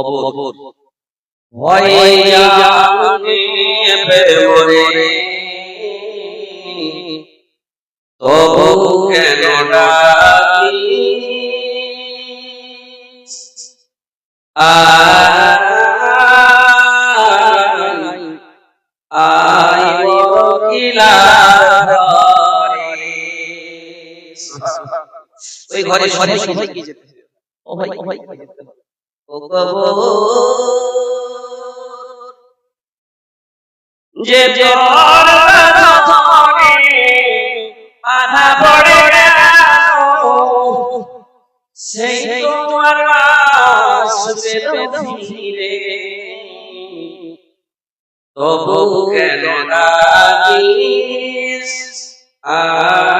কবর ভয়ে জানে পেরে তবু কেন ডাকি ওই ঘরে ঘরে সবাই কি যেতে হবে? ও ভাই ও ভাই যেতে হবে? ও যে বাধা পড়ে সেই তোমার ধীরে তবু কেন ডাকিস আয়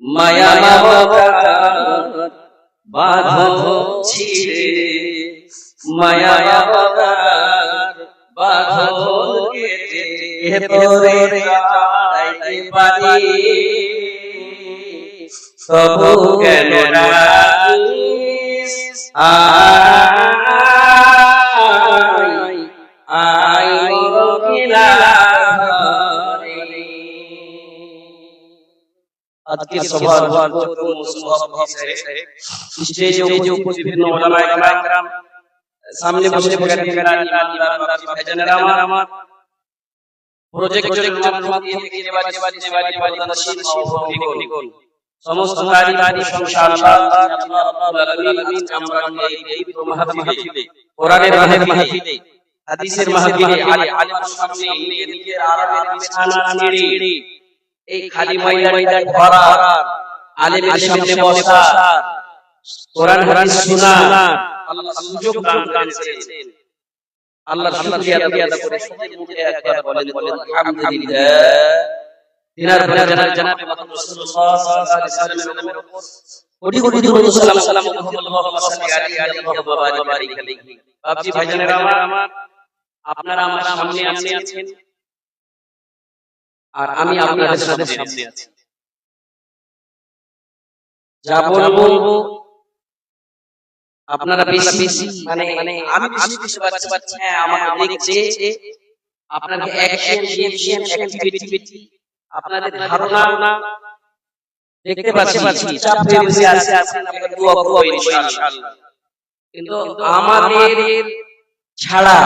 মায়া বাবার ছিড়ে মায়া বাবার কেটে তোরে পারি তবু কেন ডাকিস আয় আজকে সবার স্টেজে উপস্থিত বিভিন্ন ওলামায়ে কেরাম সামনে বসে বসে ভাইজানেরা আমার প্রজেক্টের মাধ্যমে থেকে যে বাজে বাজে বাজে বাজে নসিব নিগুন সমস্ত কারি কারি সংসার আমরা এই মাহফিলে কোরআনের মাহফিলে হাদিসের মাহফিলে আলে আলেমের সামনে নিজের আরামের বিছানা ছেড়ে এই খালি ময়দানে ভরা আলেমের সামনে বসা। কোরআন হাদিস শোনা। আল্লাহ সুযোগ দান করেছেন। আল্লাহ শুকরিয়া আদা করে সবাই মুখে একবার বলেন বলেন আলহামদুলিল্লাহ। দিনার ভরা জানার জানাবে মুহাম্মদ রাসূলুল্লাহ সাল্লাল্লাহু আলাইহি ওয়াসাল্লামের উপর। কোটি কোটি দরুদ সালাম সালাম আল্লাহুম্মা সাল্লি আলাইহি ওয়া বারিক আলাইহি বাপজি ভাইজানেরা আমার আমার আপনারা আমার সামনে আছেন। আর আমি আপনাদের সামনে আছি। যা বলব আপনারা বেশি বেশি মানে মানে আমি বেশি বেশি বাচ্চা বাচ্চা হ্যাঁ আমাকে দেখছে আপনাকে অ্যাকশন অ্যাক্টিভিটি আপনাদের ধারণা দেখতে পাচ্ছি পাচ্ছি। চাপ হয়ে বসে আছে আছেন আপনারা দোয়া করব ইনশাআল্লাহ। কিন্তু আমাদের ছাড়া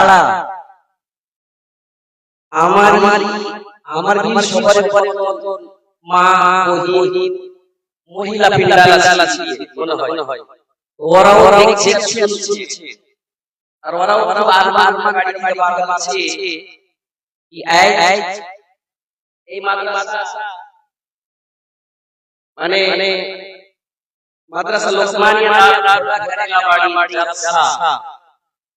আমার আমার আমার সবার পরে মা বহিন মহিলা পিন্ডাল আছে মনে হয় ওরাও ওরাও দেখছে শুনছে। আর ওরাও ওরাও বারবার মা গাড়ি গাড়ি বারবার আছে কি এই এই মাদ্রাসা। মানে মানে মাদ্রাসা লোকমানিয়া দারুল করেগা বাড়ি জালসা।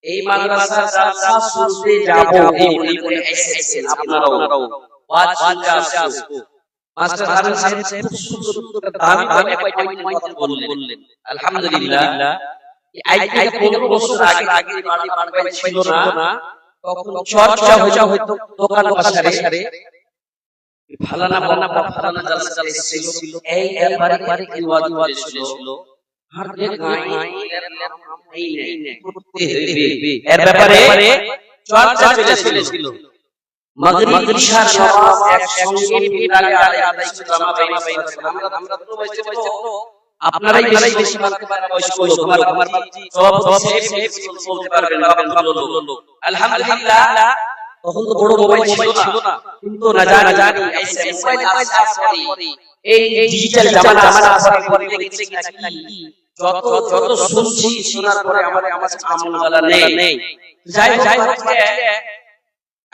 এই মাদ্রাসার জালসা শুনতে যাব এই মনে করে এসেছেন আপনারাও। ওয়াজ শুনতে আসছো মাস্টার হারুন সাহেব খুব সুন্দর সুন্দর দামি দামি কয়টা কথা বললেন। আলহামদুলিল্লাহ এই থেকে 15 বছর আগে আগে বাড়ি বাড়ি ছিল না তখন চর্চা হইতো হয়তো দোকান বাজারে ফালানা বানা ফালানা জালসা ছিল এই একবারে বারে কি ওয়াজ করেছিল। আর যে গাই এই নেই করতে হইবে এর ব্যাপারে চর্চা চলেছিল। মাগরিব ইশার নামাজ একসঙ্গে মিলালে আদায় আদায় ছিল আমরা বাইরে আমরা আমরা তো বসে বসে আপনারাই বেশি বেশি মানতে পারেন বয়স্ক লোক আমার আমার বাপজি সব সব সেফ সেফ বলতে পারবেন বাবা ভালো লোক আলহামদুলিল্লাহ তখন তো বড় মোবাইল ছিল না। কিন্তু না। জানি জানি এই মোবাইল আসার পরে এই ডিজিটাল জামানা জামানা আসার পরে দেখছি কি যত যত শুনছি শোনার পরে আমার আমার আমল নেই। যাই যাই হচ্ছে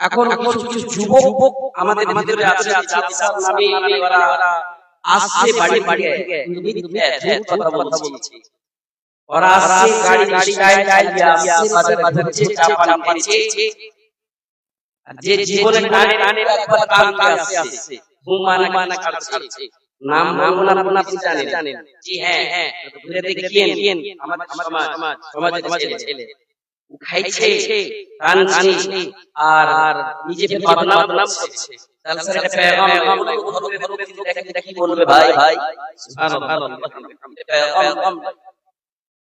এখন কিছু কিছু যুবক আমাদের ভিতরে আছে জালসার নামে নামে ওরা আসছে বাড়ি বাড়ি কথা বলছে। ওরা আসছে গাড়ি গাড়ি গায়ে গায়ে দিয়ে আসছে বাজার বাজার যে চাপা নামাচ্ছে আর যে জীবনে কানে কানে একবার কান কান আসছে। ঘুমানা মানা কাটছে নাম নাম নাম নাম আপনি জানেন? জি হ্যাঁ হ্যাঁ। ঘুরে দেখিয়েন। আমাদের সমাজ সমাজের ছেলে। ছেলে। খাইছে টানছে আর আর নিজে বদনাম করছে তাহলে একটা পেগাম ঘরে ঘরে দেখে দেখে বলবে ভাই? ভাই সুবহানাল্লাহ পেগাম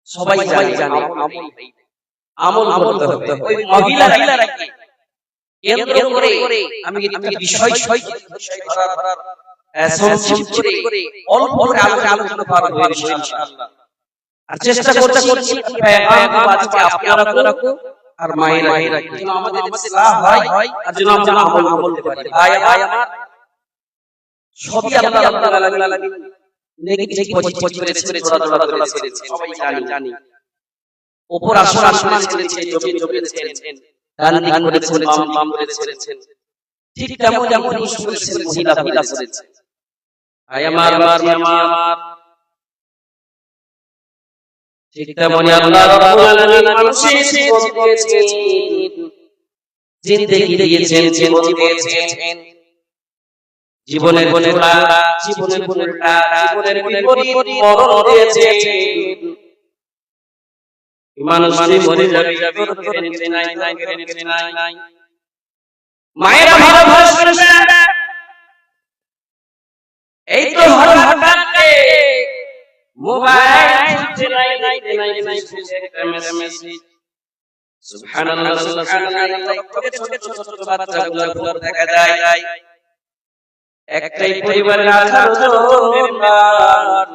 সবাই জানে জানে আমল করতে হবে। ওই মহিলারা কি? কেন্দ্র করে আমি আমি বিষয় বিষয় ধরার সংক্ষিপ্ত করে অল্প করে আলোচনা করব ইনশাআল্লাহ। আর চেষ্টা করছি আজকে আপনারা রাখো আর মায়েরা মায়েরা যেন আমাদের ইসলাম হয়, আর যেন আমরা আমল করতে পারি। ভাই ভাই আমার সবই আল্লাহ রাব্বুল আলামিন নেগেটিভ পজিটিভ করেছে দৌড়া দৌড়া দৌড়া করেছে সবাই জানি জানি। উপর আসমান আসমান করেছে জমি জমি করেছেন ডান দিক করেছেন বাম বাম করেছেন ঠিক তেমন তেমন করেছেন মহিলা মহিলা করেছে ভাই আমার আমার আমার ঠিক তেমনি আল্লাহ রাব্বুল আলামিন মানুষের জীবন দিয়েছেন। জিন্দেগি দিয়েছেন জীবন দিয়েছেন। জীবনের বনেটা জীবনের বনেটা জীবনের বিপরীত মরণ দিয়েছেন। মানুষ মরে যাবে যাবে কেড়ে নাই নাই কেড়ে নাই নাই। মায়েরা ভালোবাসে এই তো হঠাৎ একটাই পরিবারের 18 জন মেম্বার।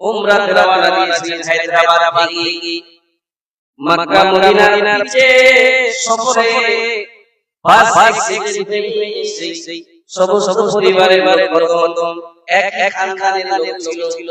উমরাতে রওনা দিয়েছিলেন হায়দ্রাবাদ থেকে মক্কা, মদিনার নিচে সফরে বাস এক্সিডেন্টে সেই সব সব পরিবারের প্রথম এক এক খানদানের লোক ছিল।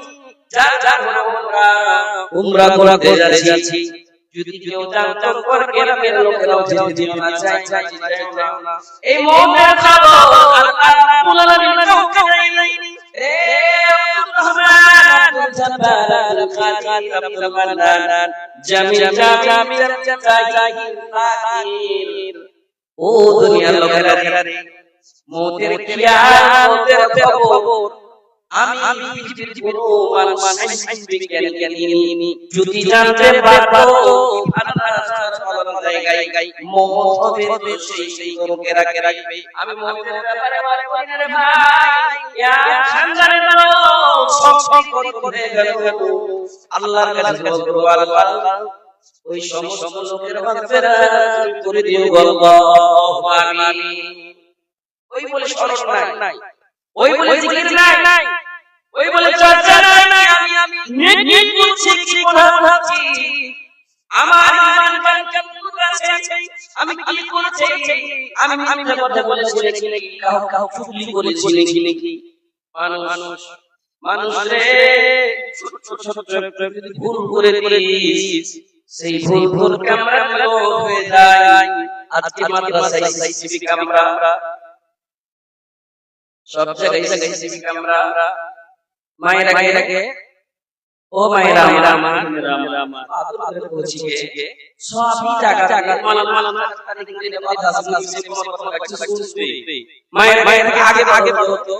যা যা আমরা উমরা করতে যাচ্ছি। যদি কেউ জানতো পর গ্রামের লোকেরাও যেতে না চাই চাই চাই না এই মনের খবর আল্লাহ রাব্বুল আলামিন কাউকে দেয়নি এ আব্দুর রহমান জব্বার আল খালিদ আব্দুল মান্নান জামিল জামিল জাহির তাহির ও দুনিয়ার লোকেরা রে মতের খেয়াল মতের খবর। আমি আমি পৃথিবীর কোনো মানুষ সাইন্স বিজ্ঞানী জ্ঞানী যদি জানতে পারব আল্লাহ জায়গায় মোহাম্মদ সেই সেই লোকেরা কে রাখবে। আমি মোহাম্মদের ব্যাপারে বলে বলি রে ভাই খানদানের লোক সব সব করে গেল। আল্লাহর কাছে বলব আল্লাহ ওই সমস্ত লোকের বাচ্চারা করে দিও আল্লাহু আমিন। ওই বলে স্মরণ নাই। ওই বলে জিকির নাই। ওই বলে সেই ভুল ভুল হয়ে সব জায়গায় মায়েরা কে ও মায়েরা আমরা আদর করছি কে সবই টাকা টাকা মালা মালা তারিখ দিলে কথা শুনছে শুনবে মায়ের মায়ের আগে আগে বলো তো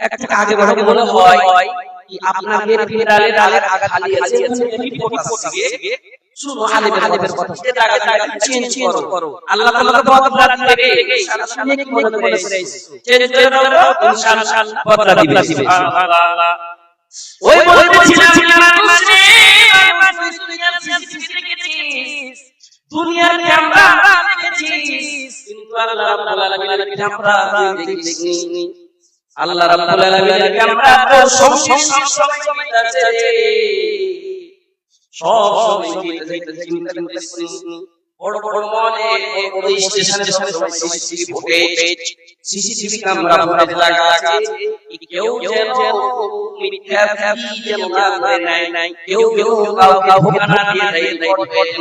একটু আগে বড় মনে হয় কি আপনাদের ফেরালে ডালের আগা খালি আছে রিপোর্ট আসছে শুনো আলেমের আলেমের কথা এটা আগে আগে চেঞ্জ করো। আল্লাহ তাআলা বদলা দিবে। সামনে কি মনে করে চেঞ্জ করে দাও ইনশাআল্লাহ বদলা দিবে। সুবহানাল্লাহ ওই বলতেছিলাম দুনিয়ার ক্যামেরা দেখেছিস কিন্তু আল্লাহ রাব্বুল আলামিনের ক্যামেরা দেখিনি আল্লাহ রাব্বুল আলামিনের ক্যামেরা তো সব সব সব আছে সব সময় চিন্তা চিন্তা করতেছিস বড় বড় মলে বড় বড় স্টেশনে সব CCTV footage CCTV camera footage লাগা আছে কেউ যেন মিথ্যা দাবি যেন না করে নাই নাই কেউ কেউ কাউকে ভোগানা দিয়ে দেয় রেকর্ড হয়ে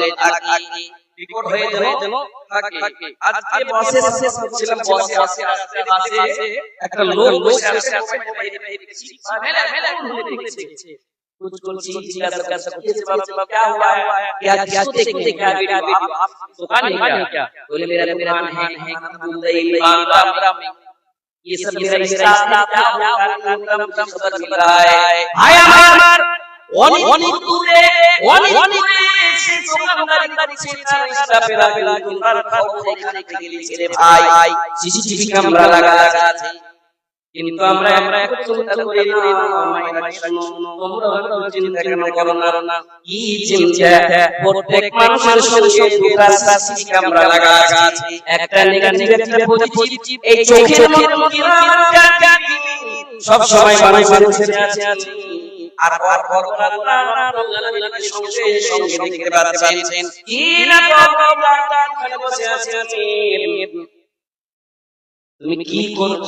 রেকর্ড হয়ে যেন থাকে আজকে বসে বসে ছিলাম বসে বসে আসতে আসতে একটা লোক বসে আছে মোবাইলে দেখছি মেলা মেলা দেখছে कुछ कुछ चीज जिज्ञासा कर सकते हैं बाप बाप क्या हुआ है क्या क्या देखने क्या बेटा आप आप दुकान है क्या बोले मेरा दुकान है मुंबई ईमान राम ये सब मेरा हिस्सा क्या हुआ कम कम खबर मिल रहा है भाई আমার অনেক অনেক দূরে অনেক অনেক সে দোকানদারি করছে তার রাস্তা পেরা পেরা তোমার খবর এখানে থেকে গেলে ভাই সিসিটিভি ক্যামেরা লাগা আছে কিন্তু আমরা আমরা চিন্তা করি না চিন্তা কেন করো না? কি চিন্তা? প্রত্যেক মানুষের সঙ্গে লাগা আছে। একটা নেগেটিভ পজিটিভ এই চোখের মধ্যে সব সময় মানুষ মানুষের আর কি আছে তুমি কি করছ?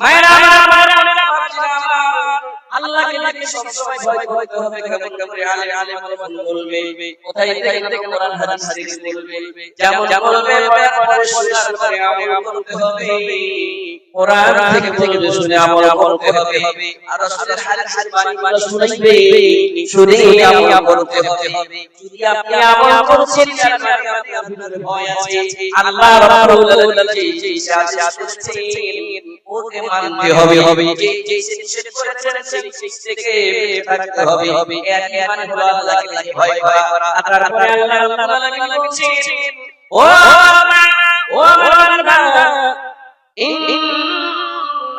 মায়েরা আল্লাহকে লাগে ভয় করতে হবে, কেমন করে আলে আলে বলবে, কোথায় থেকে থেকে কোরআন হাদিস হাদিস বলবে, যেমন বলবে পরে শোনার পরে আমল করতে হবে, কোরআন থেকে থেকে শুনে আমল করতে হবে আর রাসূলের হাদিস বাণী বাণী শুনে আমল করতে হবে, যদি আপনি আমল করছেন মানে আপনার ভয় আছে, আল্লাহ রাব্বুল আলামিন যে শাসন করেছেন ওকে মানতে হবে, যে যে নিষেধ করেছেন, সেই থেকে থাকতে হবে এর মানে হলো আল্লাহকে ভয় করা। আর তারপরে আল্লাহ রাব্বুল বলছেন ও ও বান্দা ইন্নাল্লাহ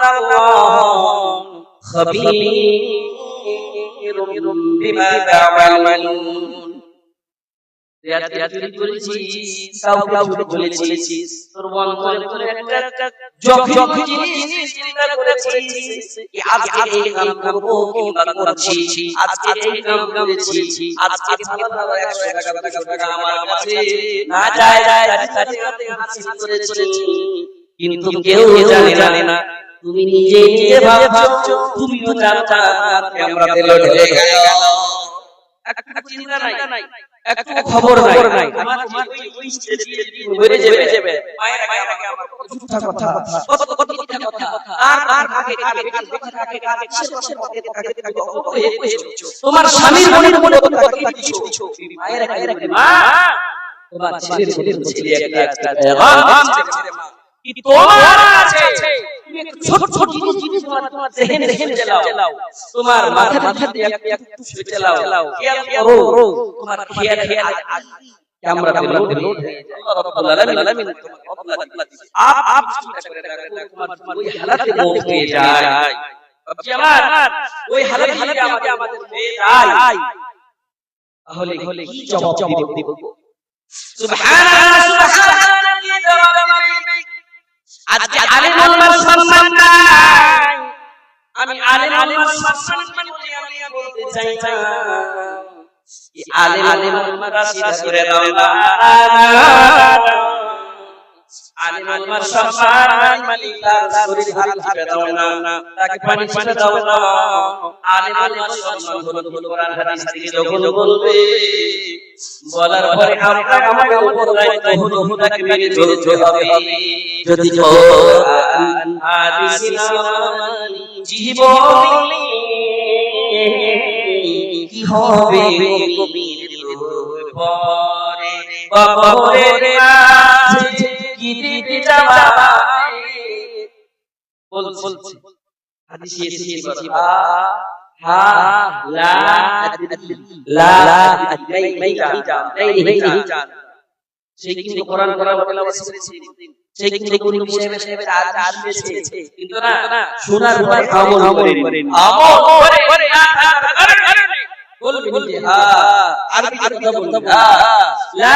খাবীরুম বিমা তা'মালুন। কিন্তু কেউ জানে না তুমি নিজে নিজে ভাবছ তুমিও ক্যামেরাতে ঢেলে গেল। একটা চিন্তা নাই। খবর নাই। তোমার স্বামীর মনের মনে মায়ের তোমার ছেলের ছেলের ছেলে। একটা তোমার আছে ছোট ছোট জিনিস তোমার তোমার জেহেনে জেহেনে চালাও তোমার মাথা মাথা দিয়ে একটু একটু শুয়ে চালাও খেয়াল করো। তোমার খেয়াল খেয়াল ক্যামেরাতে লোড লোড আল্লাহ রাব্বুল আলামিন তোমাকে বদলা আপ আপ চিন্তা করে দেখো তোমার তোমার ওই হালাতে মৌত যায়। বাবা আমার ওই হালাতে হালাতে আমাদের আমাদের হয়ে যায়। তাহলে কি জবাব দিব? সুবহানাল্লাহ সুবহানাল্লাহ কি জবাব দিবে? আজকে আলেমুল সম্মান নাই আমি আলেমুল সম্মান বলি আমি বলতে চাই না আলেম আলেমুল মাদ্রাসা করে দাও না। আলিম আমার সম্মান মালিক তার শরীর হাত ছিপে দাও না। তাকে পানি ছিপে দাও না। আলিম আমার সম্মান হলো হলো কোরআন হাদিস থেকে যখন বলবে বলার পরে আমরা আমাকে উপর দায়িত্ব হলো তাকে চলতে হবে। যদি কোরআন হাদিস জীবনে কি হবে? কবির পরে বাবরে মাঝে কি দিতে যাবাই বল বল এসেছে বাবা হা লা লা নাই নাই জান নাই নাই জান সেই কিন্তু কোরআন কোরআন তেলাওয়াত সেই কিন্তু কোন বিষয়ে বিষয়ে আজ আসবে কিন্তু না শোনার পরে আমল করেন আমল করে করে বলবেন যে হ্যাঁ আরবি কথা বলতে লা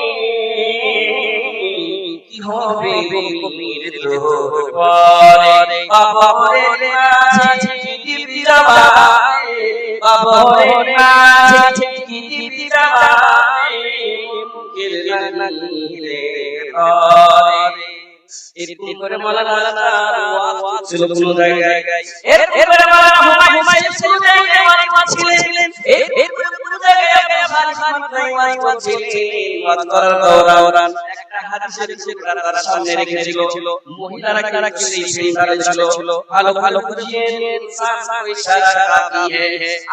হবে কবির তোর পরে। বাবরে মাঝে কি বাবরে মাঝে মুখের এরকম করে ওয়াজ ছিল কোন জায়গায় এরপরে মালানা হুমায়ুন ছিল জায়গায় ওয়াজ ছিলেন এরপরে কোন জায়গায় একটা হাদিসের সামনে রেখেছিল মহিলারা কারা ছিল ভালো ভালো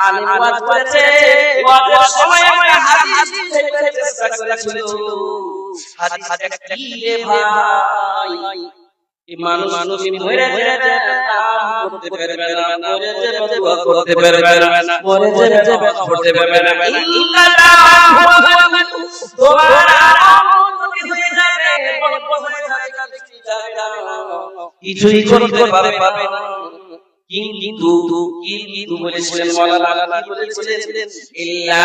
আলিম ওয়াজ করেছে ওয়াজের সময় আমরা হাদিস চেষ্টা করেছিল হাদিস একটা কি রে ভাই। এই মানুষ মানুষ মরে মরে করতে পারবে না মরে যাবে দোয়া করতে পারবে না মরে যাবে করতে পারবে না। ইল্লাল্লাহু তোমার আমল হয়ে যাবে হয়ে যাবে কিছুই করতে পারবে না। কিন্তু কিন্তু বলেছিলেন কি বলেছিলেন? ইল্লা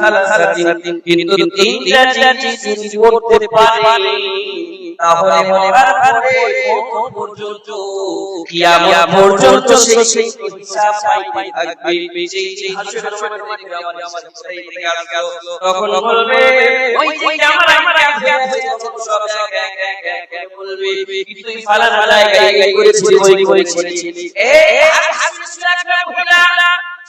সালাসাতিন কিন্তু তিনটা জিনিস করতে পারে তাহলে মরার পরে কত পর্যন্ত কিয়ামত পর্যন্ত সেই হিসাব পাইতে থাকবে সেই সেই হাসরের আমার আমার সেই আসলো তখন বলবে ওই যে আমার আমার আগে সব বলবে তুই ফালানা জায়গায় করেছিলি ওই করেছিলি এ হাদিস লাগবে ভুলা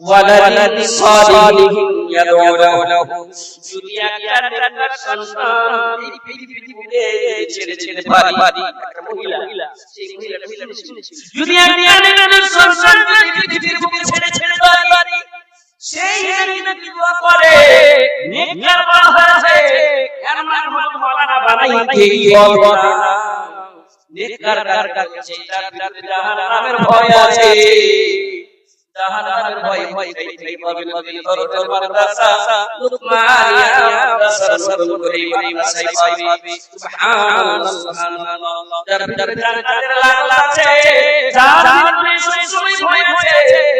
ওয়ালাদি সালিহিন ইয়াদউ লাহু যদি একটা সন্তান এই পৃথিবীতে ছেড়ে ছেড়ে পারি একটা মহিলা সেই মহিলাটা যদি একটা সন্তান পৃথিবীর বুকে ছেড়ে ছেড়ে পারি সেই নাকি দোয়া করে নেককার বড় হয়েছে এর মান হলো মাওলানা বানাইতেই হবে না নেককার কার কাছে? তার জাহান্নামের ভয় আছে। জাহান্নামের ভয় ভয় খাই খাই পাবে নবী দরজা মাদ্রাসা মাদ্রাসা সরল করে মাদ্রাসায় পাবে সুবহানাল্লাহ সুবহানাল্লাহ। যার ভিতরে জান্নাতের লাল আছে যার ভিতরে সেই সময় ভয় আছে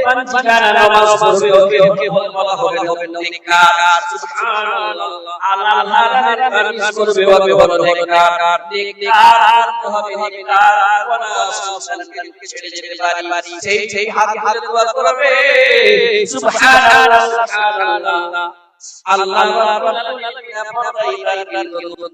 পাঁচখানা নামাজ পড়বে ওকে ওকে বলা হবে হবে নেককার। সুবহানাল্লাহ। আল্লাহ আল্লাহর কাজ করবে ওকে বলা নেককার। নেককার হবে নেককার। ওয়ালা সালামকে ছেড়ে যেতে পারি। সেই সেই হাত হাতে দোয়া করবে সুবহানাল্লাহ আল্লাহ রাব্বুল আলামিন